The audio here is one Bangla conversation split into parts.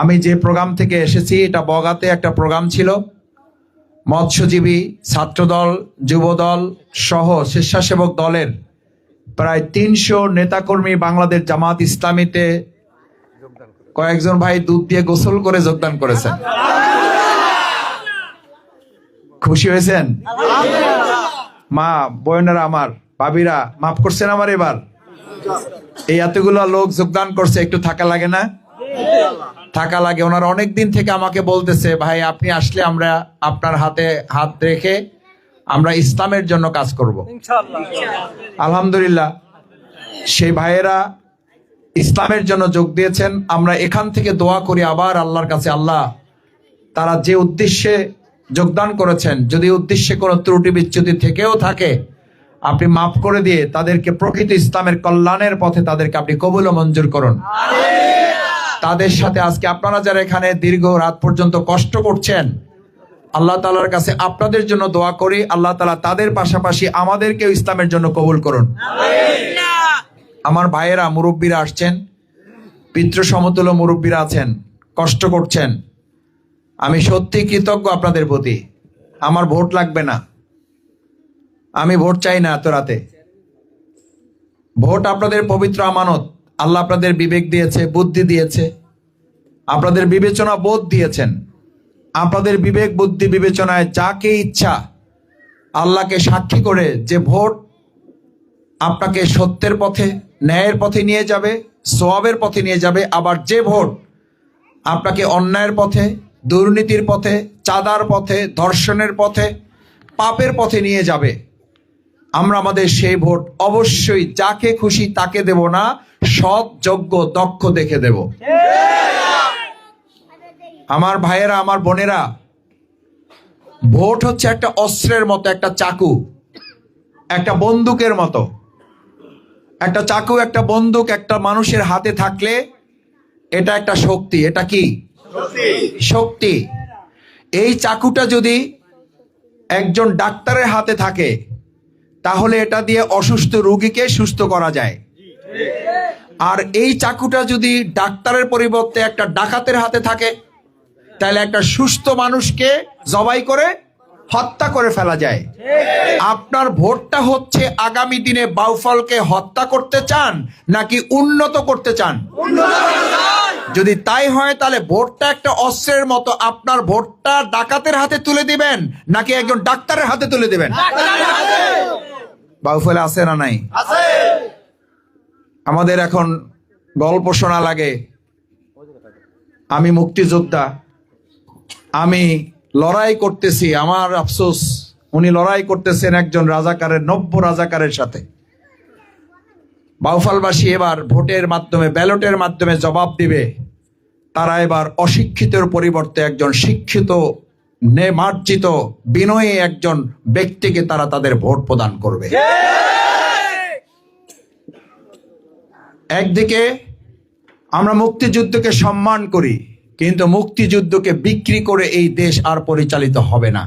আমি যে প্রোগ্রাম থেকে এসেছি, এটা বগাতে একটা প্রোগ্রাম ছিল। মৎস্যজীবী ছাত্রদল, যুবদল সহ স্বেচ্ছাসেবক দলের প্রায় তিনশো নেতাকর্মী বাংলাদেশ জামাত ইসলামীতে কয়েকজন ভাই দুধ দিয়ে গোসল করে যোগদান করেছেন। খুশি হয়েছেন? মা, বোনেরা আমার, ভাবিরা, মাফ করছেন আমার এবার? এই এতগুলো লোক যোগদান করছে, একটু থাকা লাগে না? থাকা লাগে। ওনারা অনেক দিন থেকে আমাকে বলতেছে ভাই আপনি আসলে আমরা আপনার হাতে হাত রেখে আমরা ইসলামের জন্য কাজ করব। আলহামদুলিল্লাহ সেই ভাইয়েরা ইসলামের জন্য যোগ দিয়েছেন। আমরা এখান থেকে দোয়া করি আবার আল্লাহর কাছে আল্লাহ তারা যে উদ্দেশ্যে যোগদান করেছেন যদি উদ্দেশ্যে কোনো ত্রুটি বিচ্যুতি থেকেও থাকে আপনি মাফ করে দিয়ে তাদেরকে প্রকৃত ইসলামের কল্যাণের পথে তাদেরকে আপনি কবুল ও মঞ্জুর করুন। তাদের সাথে আজকে আপনারা যারা এখানে দীর্ঘ রাত পর্যন্ত কষ্ট করছেন আল্লাহ তালার কাছে আপনাদের জন্য দোয়া করি। আল্লাহ তালা তাদের পাশাপাশি আমাদেরকেও ইসলামের জন্য কবুল করুন। আমার ভাইয়েরা মুরব্বীরা আসছেন পিতৃ সমতুল্য মুরব্বীরা আছেন কষ্ট করছেন। আমি সত্যি কৃতজ্ঞ আপনাদের প্রতি। আমার ভোট লাগবে না। আমি ভোট চাই না এত রাতে। ভোট আপনাদের পবিত্র আমানত। আল্লাহ আপনাদের বিবেক দিয়েছে, বুদ্ধি দিয়েছে, আপনাদের বিবেচনা বোধ দিয়েছেন। আপনাদের বিবেক, বুদ্ধি বিবেচনায় যাকে ইচ্ছা আল্লাহকে সাক্ষী করে যে ভোট আপনাকে সত্যের পথে, ন্যায়ের পথে নিয়ে যাবে, সোয়াবের পথে নিয়ে যাবে, আবার যে ভোট আপনাকে অন্যায়ের পথে, দুর্নীতির পথে, চাঁদার পথে, ধর্ষণের পথে, পাপের পথে নিয়ে যাবে। আমরা আমাদের সেই ভোট অবশ্যই যাকে খুশি তাকে দেব না সৎ যোগ্য দক্ষ দেখে দেব। আমার ভাইয়েরা, আমার বোনেরা, ভোট হচ্ছে একটা অস্ত্রের মতো, একটা চাকু, একটা বন্দুকের মতো। একটা চাকু, একটা বন্দুক, একটা মানুষের হাতে থাকলে এটা একটা শক্তি। এটা কি? শক্তি। এই চাকুটা যদি একজন ডাক্তারের হাতে থাকে তাহলে এটা দিয়ে অসুস্থ রোগীকে সুস্থ করা যায়। আর এই চাকুটা যদি ডাক্তারের পরিবর্তে একটা ডাকাতের হাতে থাকে, তাহলে একটা সুস্থ মানুষকে জবাই করে হত্যা করে ফেলা যায়। আপনার ভোটটা হচ্ছে আগামী দিনে বাউফলকে হত্যা করতে চান নাকি উন্নত করতে চান? যদি তাই হয়, তাহলে ভোটটা একটা অস্ত্রের মতো আপনার ভোটটা ডাকাতের হাতে তুলে দিবেন নাকি একজন ডাক্তারের হাতে তুলে দিবেন? বাউফলে আছে না নাই? আমাদের এখন গল্প শোনা লাগে। আমি মুক্তিযোদ্ধা। আমি লড়াই করতেছি আমার আফসোস। উনি লড়াই করতেছেন একজন রাজাকারের নব্য রাজাকারের সাথে। বাউফালবাসী এবার ভোটের মাধ্যমে ব্যালটের মাধ্যমে জবাব দিবে। তারা এবার অশিক্ষিতের পরিবর্তে একজন শিক্ষিত নে মার্জিত বিনয়ী একজন ব্যক্তিকে তারা তাদের ভোট প্রদান করবে। একদিকে আমরা মুক্তিযুদ্ধকে সম্মান করি, কিন্তু মুক্তিযুদ্ধকে বিক্রি করে এই দেশ আর পরিচালিত হবে না।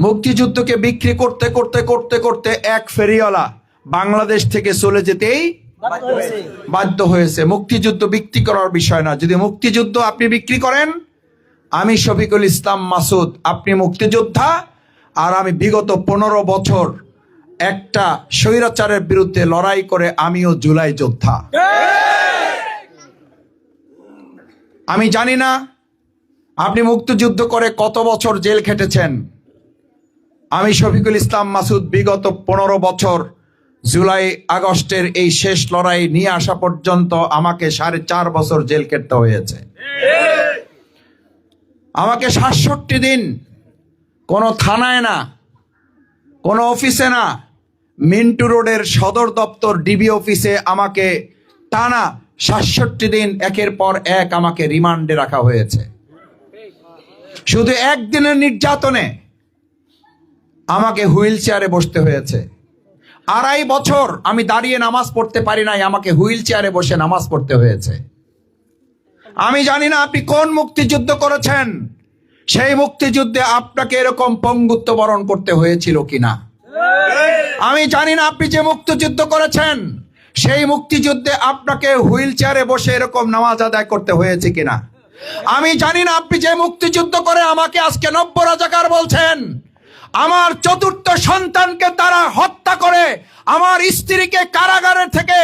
মুক্তিযুদ্ধকে বিক্রি করতে করতে করতে করতে এক ফেরিওয়ালা বাংলাদেশ থেকে চলে যেতেই বাধ্য হয়েছে। মুক্তিযুদ্ধ বিক্রি করার বিষয় না। যদি মুক্তিযুদ্ধ আপনি বিক্রি করেন আমি শফিকুল ইসলাম মাসুদ, আপনি মুক্তিযোদ্ধা, আর আমি বিগত পনেরো বছর একটা স্বৈরাচারের বিরুদ্ধে লড়াই করে আমিও জুলাই যোদ্ধা। আমি জানি না আপনি মুক্তিযুদ্ধ করে কত বছর জেল খেটেছেন। আমি শফিকুল ইসলাম মাসুদ বিগত পনেরো বছর জুলাই আগস্টের এই শেষ লড়াই নিয়ে আসা পর্যন্ত আমাকে সাড়ে চার বছর জেল খেটতে হয়েছে। আমাকে সাতষট্টি দিন কোনো থানায় না, কোনো অফিসে না, মিন্টু রোডের সদর দপ্তর ডিবি অফিসে আমাকে টানা সাতষট্টি দিন একের পর এক আমাকে রিমান্ডে রাখা হয়েছে। শুধু একদিনের নির্যাতনে আমাকে হুইল চেয়ারে বসতে হয়েছে। আড়াই বছর আমি দাঁড়িয়ে নামাজ পড়তে পারি নাই, আমাকে হুইল চেয়ারে বসে নামাজ পড়তে হয়েছে। আমি জানি না আপনি কোন মুক্তিযুদ্ধ করেছেন। সেই মুক্তিযুদ্ধে আপনাকে এরকম পঙ্গুত্ব বরণ করতে হয়েছিল কিনা? আমি জানি না আপনি যে মুক্তিযুদ্ধ করেছেন, সেই মুক্তিযুদ্ধে আপনাকে হুইল চেয়ারে বসে এরকম নামাজ আদায় করতে হয়েছে কিনা? আমি জানি না আপনি যে মুক্তিযুদ্ধ করে আমাকে আজকে নব্য রাজাকার বলছেন, আমার চতুর্থ সন্তানকে তারা হত্যা করে, আমার স্ত্রীকে কারাগারের থেকে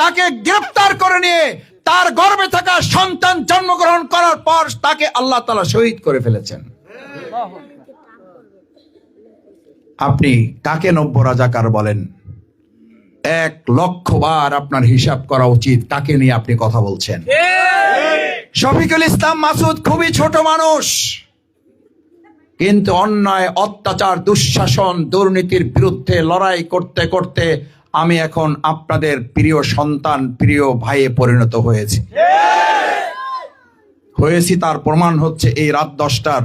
তাকে গ্রেফতার করে নিয়ে তার গর্ভে থাকা সন্তান জন্মগ্রহণ করার পর তাকে আল্লাহ তালা শহীদ করে ফেলেছেন। আপনি কাকে নব্য রাজাকার বলেন? এক লক্ষ বার আপনার হিসাব করা উচিত কাকে নিয়ে আপনি কথা বলছেন। শফিকুল ইসলাম মাসুদ খুবই ছোট মানুষ, কিন্তু অন্যায়, অত্যাচার, দুঃশাসন, দুর্নীতির বিরুদ্ধে লড়াই করতে করতে আমি এখন আপনাদের প্রিয় সন্তান, প্রিয় ভাইয়ে পরিণত হয়েছি। হয়েছি তার প্রমাণ হচ্ছে এই রাত দশটার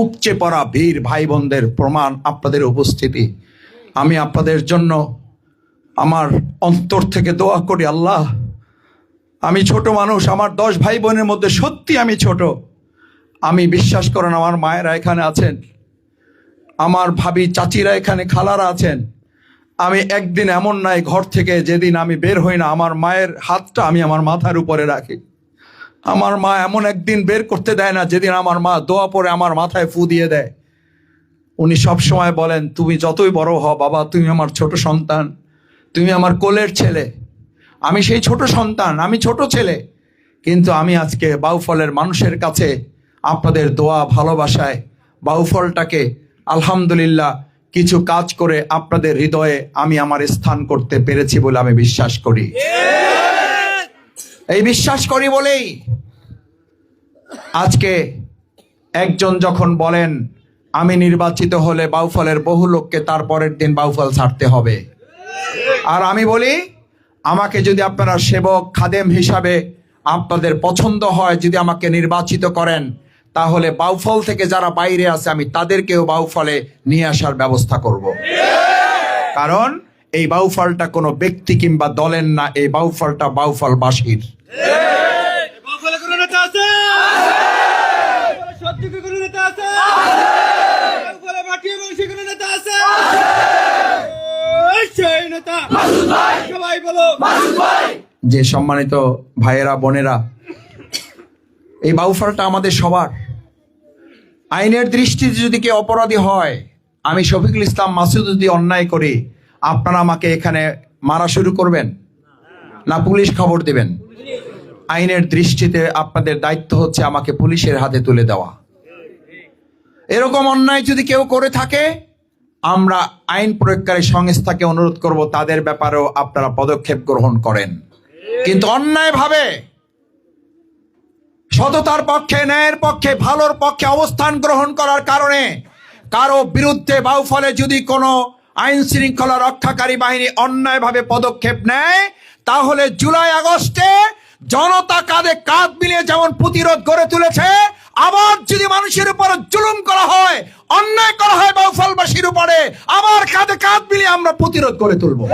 উপচে পড়া বীর ভাই বোনদের প্রমাণ আপনাদের উপস্থিতি। আমি আপনাদের জন্য আমার অন্তর থেকে দোয়া করি, আল্লাহ, আমি ছোট মানুষ, আমার দশ ভাই বোনের মধ্যে সত্যি আমি ছোট। আমি বিশ্বাস করেন, আমার মায়েরা এখানে আছেন, আমার ভাবি চাচিরা এখানে খালারা আছেন আমি একদিন এমন নাই ঘর থেকে, যেদিন আমি বের হই না, আমার মায়ের হাতটা আমি আমার মাথার উপরে রাখি। আমার মা এমন একদিন বের করতে দেয় না, যেদিন আমার মা দোয়া পরে আমার মাথায় ফু দিয়ে দেয়। উনি সব সময় বলেন, তুমি যতই বড় হও বাবা, তুমি আমার ছোট সন্তান, তুমি আমার কোলের ছেলে। আমি সেই ছোট সন্তান, আমি ছোট ছেলে। কিন্তু আমি আজকে বাউফলের মানুষের কাছে আপনাদের দোয়া, ভালোবাসায় বাউফলটাকে আলহামদুলিল্লাহ কিছু কাজ করে আপনাদের হৃদয়ে আমি আমার স্থান করতে পেরেছি বলে আমি বিশ্বাস করি। এই বিশ্বাস করি বলেই আজকে একজন যখন বলেন, আমি নির্বাচিত হলে বাউফলের বহু লোককে তার পরের দিন বাউফল ছাড়তে হবে। আর আমি বলি, আমাকে যদি আপনারা সেবক, খাদেম হিসাবে আপনাদের পছন্দ হয়, যদি আমাকে নির্বাচিত করেন তাহলে বাউফল থেকে যারা বাইরে আছে আমি তাদেরকেও বাউফলে নিয়ে আসার ব্যবস্থা করব। কারণ এই বাউফলটা কোনো ব্যক্তি কিংবা দলের না এই বাউফলটা সবাই বলো। যে সম্মানিত ভাইয়েরা বোনেরা এই বাউফলটা আমাদের সবার। আইনের দৃষ্টিতে যদি কেউ অপরাধী হয়, আমি শফিকুল ইসলাম মাসুদ যদি অন্যায় করি, আপনারা আমাকে এখানে মারা শুরু করবেন? না, পুলিশ খবর দেবেন? আইনের দৃষ্টিতে আপনাদের দায়িত্ব হচ্ছে আমাকে পুলিশের হাতে তুলে দেওয়া। এরকম অন্যায় যদি কেউ করে থাকে, আমরা আইন প্রয়োগকারী সংস্থাকে অনুরোধ করব, তাদের ব্যাপারেও আপনারা পদক্ষেপ গ্রহণ করেন। কিন্তু অন্যায় ভাবে সততার পক্ষে, ন্যায়ের পক্ষে, ভালোর পক্ষে অবস্থান গ্রহণ করার কারণে কারও বিরুদ্ধে বাউফলে যদি কোনো আইন শৃঙ্খলা রক্ষাকারী বাহিনী অন্যায়ভাবে পদক্ষেপ নেয়, তাহলে জুলাই আগস্টে জনতা কাঁধে কাঁধ মিলিয়ে যেমন প্রতিরোধ গড়ে তুলেছে, আবার যদি মানুষের উপর জুলুম করা হয়, অন্যায় করা হয় বাউফলবাসীর উপরে, আবার কাঁধে কাঁধ মিলিয়ে আমরা প্রতিরোধ গড়ে তুলবো।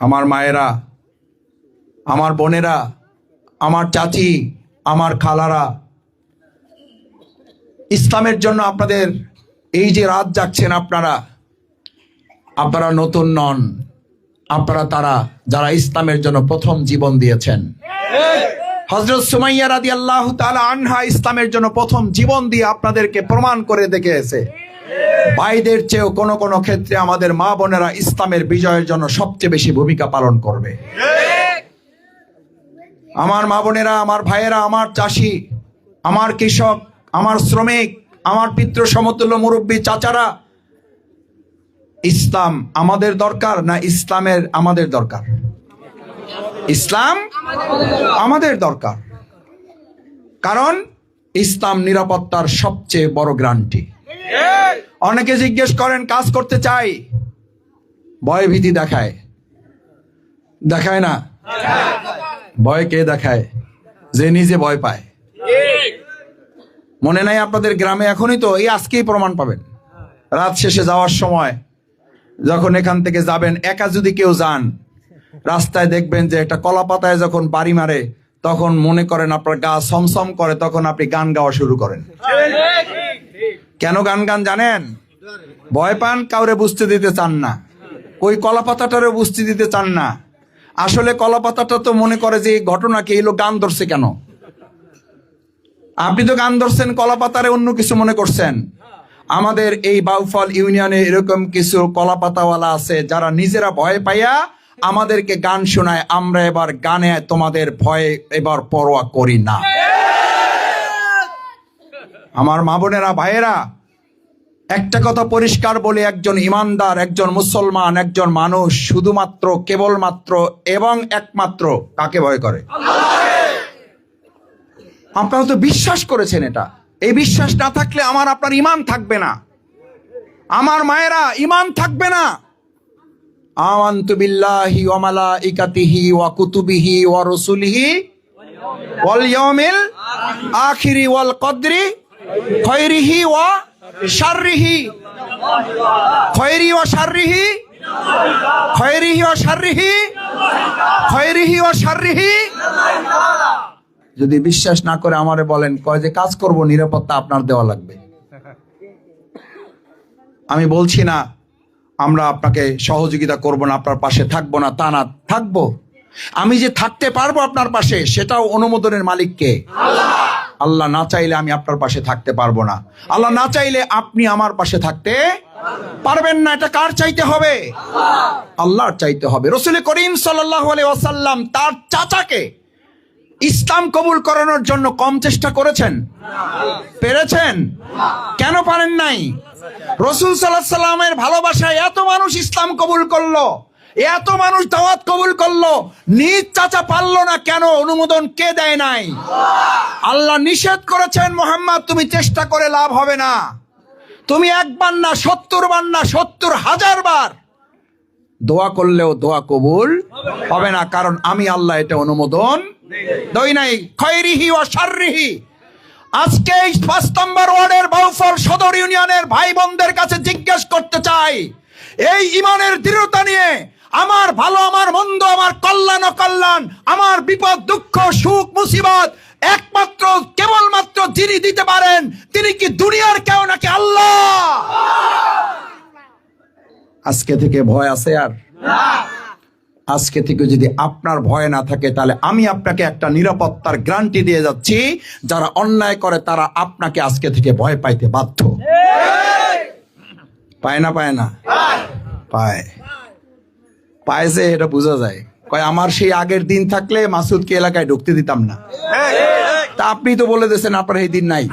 আমার মায়েরা আমার বোনেরা, আমার চাচি, আমার খালারা, ইসলামের জন্য আপনাদের এই যে রাত জাগছেন আপনারা আপনারা নতুন নন, আপনারা তারা যারা ইসলামের জন্য প্রথম জীবন দিয়েছেন। হজরত সুমাইয়া রাদি আল্লাহ আনহা ইসলামের জন্য প্রথম জীবন দিয়ে আপনাদেরকে প্রমাণ করে দেখেছে ভাইদের চেয়েও কোনো কোনো ক্ষেত্রে আমাদের মা বোনেরা ইসলামের বিজয়ের জন্য সবচেয়ে বেশি ভূমিকা পালন করবে। আমার মা বোনেরা, আমার ভাইয়েরা, আমার চাষি, আমার কৃষক, আমার শ্রমিক, আমার পিতৃ সমতুল্য মুরব্বী চাচারা, ইসলাম আমাদের দরকার না ইসলামের আমাদের দরকার? ইসলাম আমাদের দরকার। কারণ ইসলাম নিরাপত্তার সবচেয়ে বড় গ্রান্টি। অনেকে জিজ্ঞেস করেন, কাজ করতে চাই? ভয় ভীতি দেখায়। দেখায় না? ভয় কে দেখায়? যে নিজে ভয় পায়। মনে নাই আপনাদের গ্রামে এখনই তো, এই আজকেই প্রমাণ পাবেন। রাত শেষে যাওয়ার সময় যখন এখান থেকে যাবেন, একা যদি কেউ যান, রাস্তায় দেখবেন যে একটা কলা পাতায় যখন বাড়ি মারে, তখন মনে করেন আপনার গা সমসম করে, তখন আপনি গান গাওয়া শুরু করেন। কেন গান গান জানেন? ভয় পান, কাউরে বুঝতে দিতে চান না। ওই কলা পাতাটারে বুঝতে দিতে চান না। আসলে কলাপাতাটা তো মনে করে যে এই ঘটনাকে এই লোক গান ধরছে কেন? আপনি তো গান ধরছেন কলাপাতারে অন্য কিছু মনে করছেন। আমাদের এই বাউফল ইউনিয়নে এরকম কিছু কলাপাতাওয়ালা আছে যারা নিজেরা ভয় পাইয়া আমাদেরকে গান শোনায়। আমরা এবার গানে তোমাদের ভয়ে এবার পরোয়া করি না। আমার মা বোনেরা ভাইয়েরা একটা কথা পরিষ্কার বলে একজন ইমানদার একজন মুসলমান একজন মানুষ শুধুমাত্র কেবলমাত্র এবং একমাত্র কাকে ভয় করে? আপনারা তো বিশ্বাস করেছেন এটা। এই বিশ্বাস না থাকলে আমার আপনার ইমান থাকবে না। আমার মায়েরা ইমান থাকবে না। আমান্তু বিল্লাহি ওয়া মালাইকাতিহি ওয়া কুতুবিহি ওয়া রসুলিহি ওয়াল ইয়াউমিল আখিরি ওয়াল কদরি খৈরিহি ওয়া যদি বিশ্বাস না করে আমারে বলেন, কয় যে কাজ করব, নিরাপত্তা আপনার দেওয়া লাগবে। আমি বলছি না, আমরা আপনাকে সহযোগিতা করব না, আপনার পাশে থাকব না, তা না, থাকব। আমি যে থাকতে পারব আপনার পাশে, সেটাও অনুমোদনের মালিককে। আল্লাহ না চাইলে আমি আপনার পাশে থাকতে পারব না। আল্লাহ না চাইলে আপনি আমার পাশে থাকতে পারবেন না। এটা কার চাইতে হবে? আল্লাহর চাইতে হবে। রসুল করিম ওয়াসাল্লাম তার চাচাকে ইসলাম কবুল করানোর জন্য কম চেষ্টা করেছেন? পেরেছেন? কেন পারেন নাই? রসুল সাল্লাহ সাল্লামের ভালোবাসায় এত মানুষ ইসলাম কবুল করল। এত মানুষ দাওয়াত কবুল করল, নিজ চাচা পারল না কেন? অনুমোদন কে দেয় নাই? আল্লাহ নিষেধ করেছেন, মোহাম্মদ, তুমি চেষ্টা করে লাভ হবে না। তুমি একবার না, সত্তর বার না, সত্তর হাজার বার দোয়া করলেও দোয়া কবুল হবে না, কারণ আমি আল্লাহ এটা অনুমোদন দই নাই। খয়রিহি ও শাররিহি। আজকে এই পাঁচ নম্বর ওয়ার্ডের বাউফল সদর ইউনিয়নের ভাই বোনদের কাছে জিজ্ঞেস করতে চাই, এই ইমানের দৃঢ়তা নিয়ে আমার ভালো আমার মন্দ আমার কল্যাণ অকল্যাণ আমার বিপদ দুঃখ সুখ মুসিবত একমাত্র কেবলমাত্র যিনি দিতে পারেন তিনি কি দুনিয়ার কেউ নাকি আল্লাহ? আজকে থেকে ভয় আছে আর? আজকে থেকে যদি আপনার ভয় না থাকে তাহলে আমি আপনাকে একটা নিরাপত্তার গ্যারান্টি দিয়ে যাচ্ছি যারা অন্যায় করে তারা আপনাকে আজকে থেকে ভয় পাইতে বাধ্য। পায় না পায় না? পায়। পায় যে এটা বোঝা যায়। কয়, আমার সেই আগের দিন থাকলে মাসুদকে এলাকায় ঢুকতে দিতাম না। তা আপনি তো বলে দিয়েছেন, আপনার এই দিন নাই।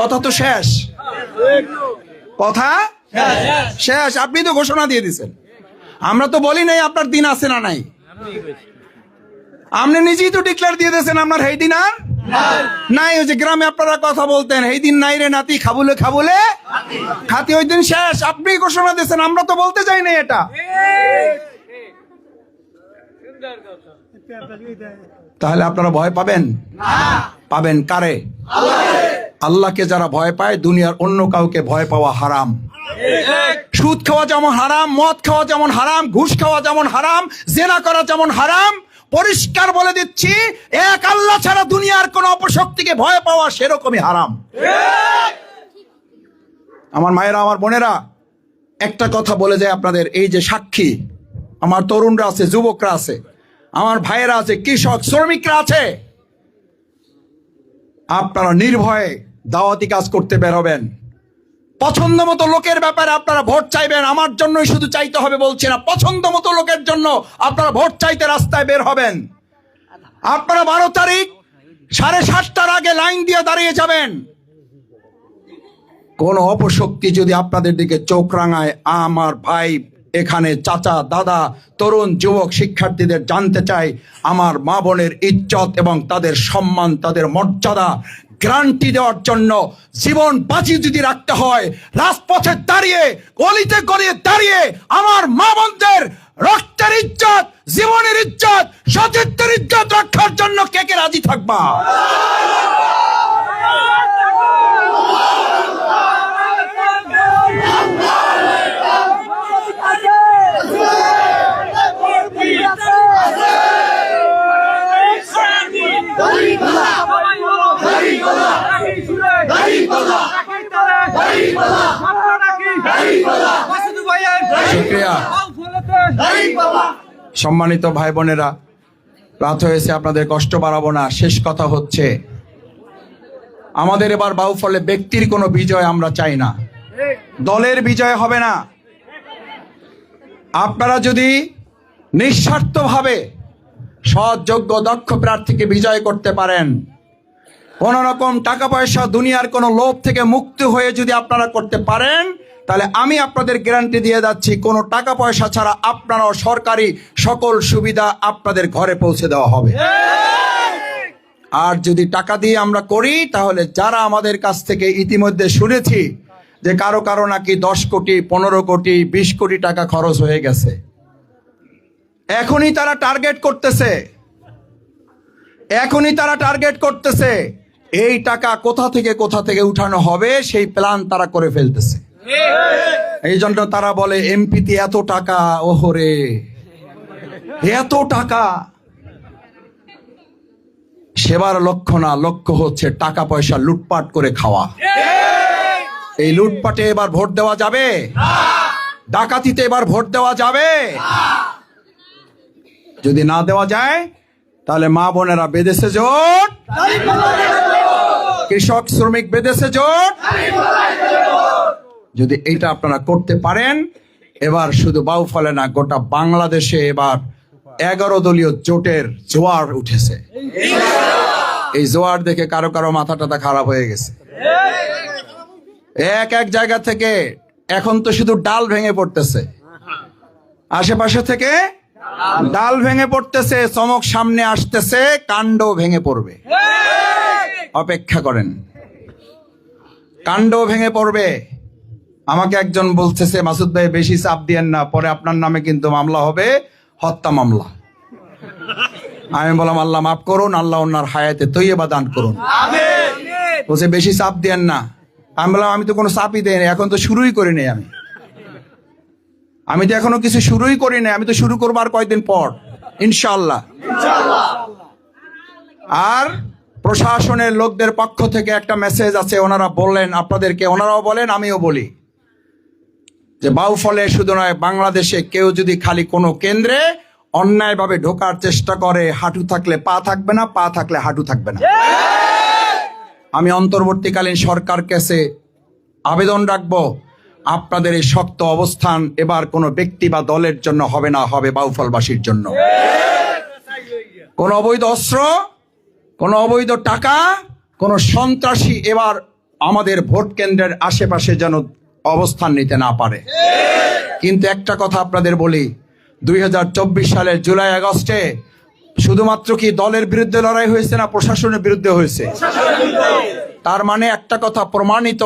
কথা তো শেষ। কথা শেষ। আপনি তো ঘোষণা দিয়ে দিছেন আমরা তো বলি নাই আপনার দিন আছে না নাই। আপনি নিজেই তো ডিক্লেয়ার দিয়ে দিয়েছেন, আপনার এই দিন আর নাই, ওই যে গ্রামে আপনারা কথা বলতেন, এই দিন নাই রে নাতি, খাবুলে খাবুলে? খাতি, ওই দিন শেষ, আপনি ঘোষণা দিয়েছেন, আমরা তো বলতে চাই না এটা। তাহলে আপনারা ভয় পাবেন? পাবেন কারে? আল্লাহকে যারা ভয় পায়, দুনিয়ার অন্য কাউকে ভয় পাওয়া হারাম। সুদ খাওয়া যেমন হারাম, মদ খাওয়া যেমন হারাম, ঘুষ খাওয়া যেমন হারাম, জেনা করা যেমন হারাম পরিষ্কার বলে দিচ্ছি, এক আল্লাহ ছাড়া দুনিয়ার কোন অপশক্তিকে ভয় পাওয়া সেরকমই হারাম। আমার মায়েরা, আমার বোনেরা, একটা কথা বলে যায় আপনাদের, এই যে সাক্ষী, আমার তরুণরা আছে, যুবকরা আছে, আমার ভাইয়েরা আছে, কৃষক, শ্রমিকরা আছে, আপনারা নির্ভয়ে দাওয়াতি কাজ করতে বের হবেন। পছন্দ মতো লোকের ব্যাপারে আপনারা ভোট চাইবেন, আমার জন্যই শুধু চাইতে হবে বলছি না। পছন্দ মতো লোকের জন্য আপনারা ভোট চাইতে রাস্তায় বের হবেন। আপনারা বারো তারিখ সাড়ে সাতটার আগে লাইন দিয়ে দাঁড়িয়ে যাবেন। কোন অপশক্তি যদি আপনাদের দিকে চোখ রাঙায়, আমার ভাই এখানে চাচা, দাদা, তরুণ, যুবক, শিক্ষার্থীদের জানতে চাই আমার মা বোনের ইজ্জত এবং তাদের সম্মান, তাদের মর্যাদা গ্যারান্টি দেওয়ার জন্য জীবন বাজি যদি রাখতে হয়, রাজপথে দাঁড়িয়ে, গলিতে গলিয়ে দাঁড়িয়ে আমার মা বোনদের রক্তের ইজ্জত, জীবনের ইজ্জত, সতীর্থের ইজ্জত রক্ষার জন্য কে কে রাজি থাকবা? সম্মানিত ভাই বোনেরা রাত হয়েছে, আপনাদের কষ্ট বাড়াবো না। শেষ কথা হচ্ছে, আমাদের এবার বাউফলে ব্যক্তির কোনো বিজয় আমরা চাই না। দলের বিজয় হবে না। আপনারা যদি নিঃস্বার্থভাবে সৎ, যোগ্য, দক্ষ প্রার্থীকে বিজয় করতে পারেন কোন রকম টাকা পয়সা দুনিয়ার কোনো লোভ থেকে মুক্ত হয়ে যদি আপনারা করতে পারেন, তাহলে আমি আপনাদের গ্যারান্টি দিয়ে যাচ্ছি, কোনো টাকা পয়সা ছাড়া আপনারাও সরকারি সকল সুবিধা আপনাদের ঘরে পৌঁছে দেওয়া হবে। আর যদি টাকা দিয়ে আমরা করি, তাহলে যারা আমাদের কাছ থেকে ইতিমধ্যে শুনেছি যে কারও কারও নাকি দশ কোটি, পনেরো কোটি, বিশ কোটি টাকা খরচ হয়ে গেছে, এখনই তারা টার্গেট করতেছে। এখনই তারা টার্গেট করতেছে। এই টাকা কোথা থেকে কোথা থেকে উঠানো হবে, সেই প্ল্যান তারা করে ফেলতেছে। এই জন্য তারা বলে, এমপিতে এত টাকা, ওহরে। এত টাকা। সেবার লক্ষ্য না, লক্ষ্য হচ্ছে টাকা পয়সা লুটপাট করে খাওয়া। এই লুটপাটে এবার ভোট দেওয়া যাবে? ডাকাতিতে এবার ভোট দেওয়া যাবে? যদি না দেওয়া যায়, তাহলে মা বোনেরা বেদেশে জোট। কৃষক, শ্রমিক, বেদেশে জোট। যদি এটা আপনারা করতে পারেন, এবার শুধু বাউ ফলে না, গোটা বাংলাদেশে এবার এগারো দলীয় জোটের জোয়ার উঠেছে। এই জোয়ার দেখে কারও কারও মাথা টাথা খারাপ হয়ে গেছে। এক এক জায়গা থেকে এখন তো শুধু ডাল ভেঙে পড়তেছে। আশেপাশে থেকে ডাল ভেঙে পড়তেছে চমক সামনে আসতেছে কাণ্ড ভেঙে পড়বে। অপেক্ষা করেন। কাণ্ড ভেঙে পড়বে। আমাকে একজন বলতেছে মাসুদ ভাই বেশি চাপ দিয়েন না পরে আপনার নামে কিন্তু মামলা হবে হত্যা মামলা। আমি বললাম আল্লাহ মাফ করুন আল্লাহ ওনার হায়াতে তৈবা দান করুন। বলছে বেশি চাপ দেন না। আমি বললাম আমি তো কোনো চাপই দেই না এখন তো শুরুই করিনি আমি। আমি তো এখনও কিছু শুরুই করি নাই, আমি তো শুরু করব আর কয়েকদিন পর? ইনশাল্লাহ আর প্রশাসনের লোকদের পক্ষ থেকে একটা মেসেজ আছে, ওনারা বললেন, আপনাদেরকে, ওনারাও বলেন, আমিও বলি। যে বাউফলে শুধু নয়, বাংলাদেশে কেউ যদি খালি কোনো কেন্দ্রে অন্যায়ভাবে ঢোকার চেষ্টা করে, হাঁটু থাকলে পা থাকবে না, পা থাকলে হাঁটু থাকবে না। আমি অন্তর্বর্তীকালীন সরকার কাছে আবেদন রাখব। আপনাদের এই শক্ত অবস্থান এবার কোনো ব্যক্তি বা দলের জন্য হবে না, হবে বাউফলবাসীর জন্য। কোন অবৈধ অস্ত্র, কোন অবৈধ টাকা, কোন সন্ত্রাসী এবার আমাদের ভোট কেন্দ্রের আশেপাশে যেন অবস্থান নিতে না পারে। কিন্তু একটা কথা আপনাদের বলি, দুই হাজার চব্বিশ সালের জুলাই আগস্টে শুধুমাত্র কি দলের বিরুদ্ধে লড়াই হয়েছে না প্রশাসনের বিরুদ্ধে হয়েছে? তার মানে একটা কথা প্রমাণিত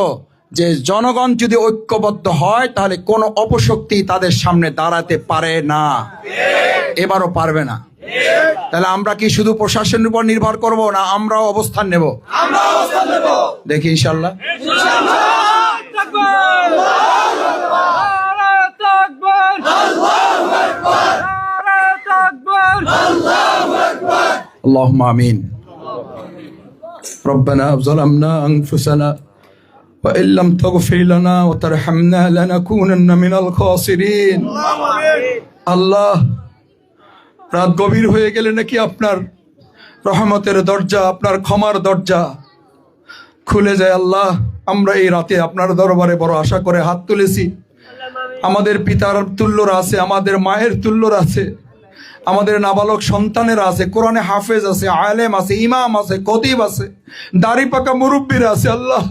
যে জনগণ যদি ঐক্যবদ্ধ হয় তাহলে কোনো অপশক্তি তাদের সামনে দাঁড়াতে পারে না এবারও পারবে না তাহলে আমরা কি শুধু প্রশাসনের উপর নির্ভর করব না আমরাও অবস্থান নেব দেখি ইনশাল্লাহ اللهم امين ربنا ظلمنا انفسنا وان لم تغفر لنا وترحمنا لنكونن من الخاسرين আল্লাহ রাত গভীর হয়ে গেলে নাকি আপনার রহমতের দরজা আপনার ক্ষমার দরজা খুলে যায় আল্লাহ আমরা এই রাতে আপনার দরবারে বড় আশা করে হাত তুলেছি আমাদের পিতার তুল্যরা আছে আমাদের মায়ের তুল্যরা আছে আমাদের নাবালক সন্তানেরা আছে কোরআনে হাফেজ আছে আলেম আছে ইমাম আছে কতিব আছে দাড়ি পাকা মুরব্বীরা আছে আল্লাহ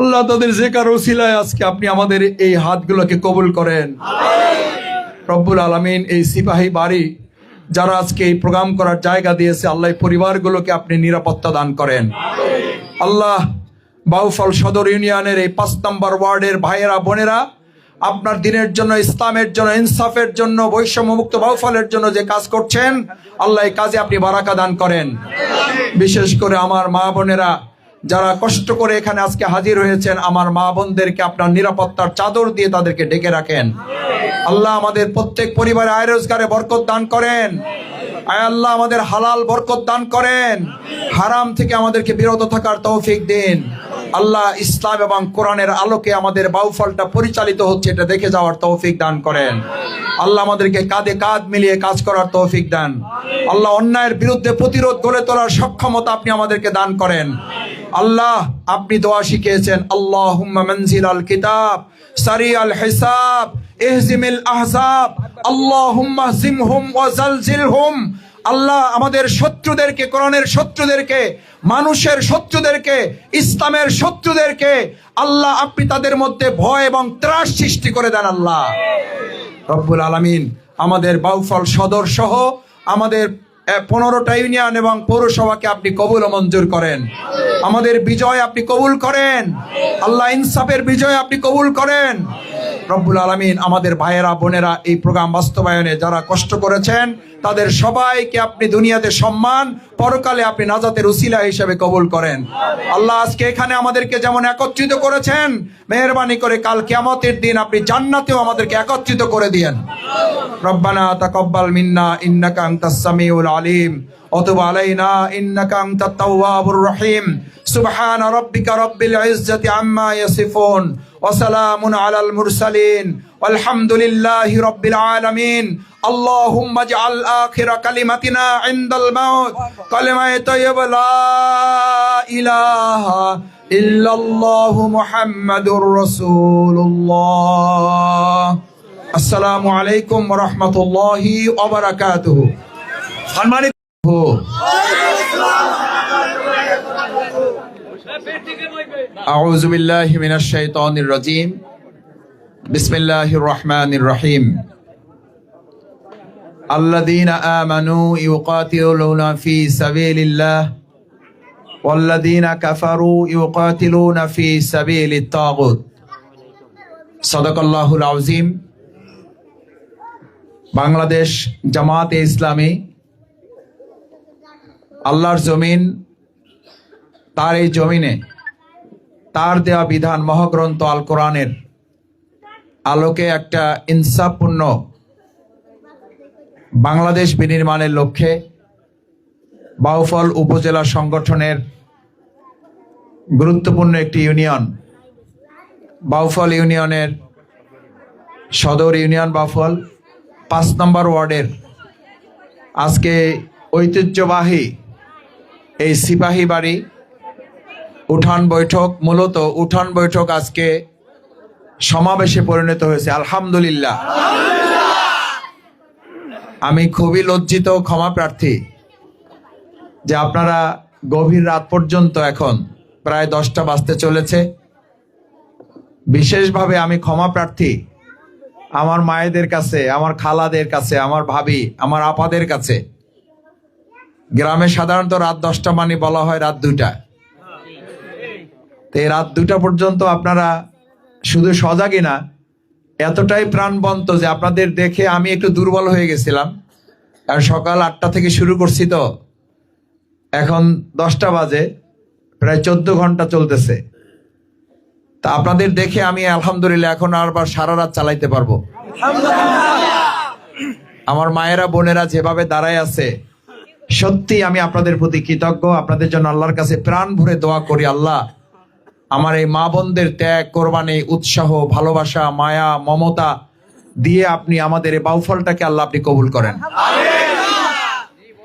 আল্লাহ তাদের যে কারও সিলায় আজকে আপনি আমাদের এই হাতগুলোকে কবুল করেন। রব্বুল আলমিন এই সিপাহী বাড়ি যারা আজকে এই প্রোগ্রাম করার জায়গা দিয়েছে, আল্লাহ পরিবারগুলোকে আপনি নিরাপত্তা দান করেন। আল্লাহ বাউফল সদর ইউনিয়নের এই পাঁচ নম্বর ওয়ার্ডের ভাইয়েরা, বোনেরা, আপনার দিনের জন্য, ইসলামের জন্য, ইনসাফের জন্য, বৈষম্যমুক্ত বাউফলের জন্য যে কাজ করছেন, আল্লাহ এই কাজে আপনি বারাকা দান করেন। বিশেষ করে আমার মা বোনেরা যারা কষ্ট করে এখানে আজকে হাজির হয়েছেন, আমার মা বোনদেরকে আপনার নিরাপত্তার চাদর দিয়ে তাদেরকে ডেকে রাখেন। আল্লাহ আমাদের প্রত্যেক পরিবারে আয় রোজগারে বরকত দান করেন। আয় আল্লাহ আমাদের হালাল বরকত দান করেন। হারাম থেকে আমাদেরকে বিরত থাকার তৌফিক দিন। আল্লাহ ইসলাম এবং কোরআনের আলোকে আমাদের বাউফলটা পরিচালিত হচ্ছে, এটা দেখে যাওয়ার তৌফিক দান করেন। আল্লাহ আমাদেরকে কাঁধে কাঁধ মিলিয়ে কাজ করার তৌফিক দান। আল্লাহ অন্যায়ের বিরুদ্ধে প্রতিরোধ গড়ে তোলার সক্ষমতা আপনি আমাদেরকে দান করেন। আল্লাহ, আপনি দোয়া শিখিয়েছেন আল্লাহ মঞ্জিল আল কিতাব সারি আল হিসাব ইহজিমিল আহজাব, আল্লাহুম্মা জিমহুম জালজিলহুম। আল্লাহ আমাদের শত্রুদেরকে, কোরআনের শত্রুদেরকে, মানুষের শত্রুদেরকে, ইসলামের শত্রুদেরকে, আল্লাহ আপনি তাদের মধ্যে ভয় এবং ত্রাস সৃষ্টি করে দেন, আল্লাহ। রব্বুল আলামিন, আমাদের বাউফল সদর সহ আমাদের পনেরোটা ইউনিয়ন এবং পৌরসভাকে আপনি কবুল মঞ্জুর করেন। আমাদের বিজয় আপনি কবুল করেন। আল্লাহ ইনসাফের বিজয় আপনি কবুল করেন। রব্বুল আলমিন আমাদের ভাইয়েরা, বোনেরা এই প্রোগ্রাম বাস্তবায়নে যারা কষ্ট করেছেন তাদের সবাইকে আপনি দুনিয়াতে সম্মান, পরকালে আপনি নাজাতের উসিলা হিসেবে কবুল করেন। আল্লাহ আজকে এখানে আমাদেরকে যেমন একত্রিত করেছেন, মেহরবানি করে কাল কেয়ামতের দিন আপনি জান্নাতেও আমাদেরকে একত্রিত করে দিয়েন। রব্বানা তাকব্বাল মিন্না ইন্নাকা আনতাস সামিউল আলিম অথবা আলাইনা ইন্নাকা আনতাত তাওয়াবুর রহিম। সুবহান রব্বিকা রব্বিল ইজ্জতি আম্মা ইয়াসিফুন। ওসালামুন আলাল মুরসালিন। আলহামদুলিল্লাহি রব্বিল আলামিন। আল্লাহুম্মা জাআল আখিরা কালিমাতিনা ইনদাল মাউত। কালিমায়ে তাইয়্যিবা, লা ইলাহা ইল্লাল্লাহু মুহাম্মাদুর রাসূলুল্লাহ। আসসালামু আলাইকুম ওয়া রাহমাতুল্লাহি ওয়া বারাকাতুহু। সম্মানিত أعوذ بالله من الشيطان الرجيم بسم الله الرحمن الرحيم الذين آمنوا يقاتلون في سبيل الله والذين كفروا يقاتلون في سبيل الطاغوت صدق الله العظيم বাংলাদেশ জামাতে ইসলামী আল্লাহর জমিন তার এই জমিনে তার দেওয়া বিধান মহাগ্রন্থ আল কোরআনের আলোকে একটা ইনসাফপূর্ণ বাংলাদেশ বিনির্মাণের লক্ষ্যে বাউফল উপজেলা সংগঠনের গুরুত্বপূর্ণ একটি ইউনিয়ন, বাউফল ইউনিয়নের সদর ইউনিয়ন বাউফল, পাঁচ নম্বর ওয়ার্ডের আজকে ঐতিহ্যবাহী এই সিপাহী বাড়ি উঠান বৈঠক, মূলত উঠান বৈঠক আজকে সমাবেশে পরিণত হয়েছে। আলহামদুলিল্লাহ। আমি খুবই লজ্জিত, ক্ষমা প্রার্থী, যে আপনারা গভীর রাত পর্যন্ত এখন প্রায় দশটা বাজতে চলেছে। বিশেষভাবে আমি ক্ষমা প্রার্থী, আমার মায়েদের কাছে, আমার খালাদের কাছে, আমার ভাবি, আমার আপাদের কাছে। গ্রামে সাধারণত রাত দশটা মানে বলা হয় রাত দুইটা। তো এই রাত দুটা পর্যন্ত আপনারা শুধু সজাগই না, এতটাই প্রাণবন্ত যে আপনাদের দেখে আমি একটু দুর্বল হয়ে গেছিলাম। কারণ সকাল আটটা থেকে শুরু করছি তো। এখন দশটা বাজে, প্রায় চোদ্দ ঘণ্টা চলতেছে। তা আপনাদের দেখে আমি আলহামদুলিল্লাহ এখন আরবার সারা রাত চালাইতে পারব। আমার মায়েরা, বোনেরা যেভাবে দাঁড়ায় আছে সত্যি আমি আপনাদের প্রতি কৃতজ্ঞ। আপনাদের জন্য আল্লাহর কাছে প্রাণ ভরে দোয়া করি আল্লাহ। আমার এই মা বোনদের ত্যাগ কোরবানি উৎসাহ ভালোবাসা মায়া মমতা দিয়ে আপনি আমাদের এই বাউফলটাকে আল্লাহ আপনি কবুল করেন।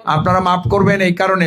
আপনারা মাফ করবেন এই কারণে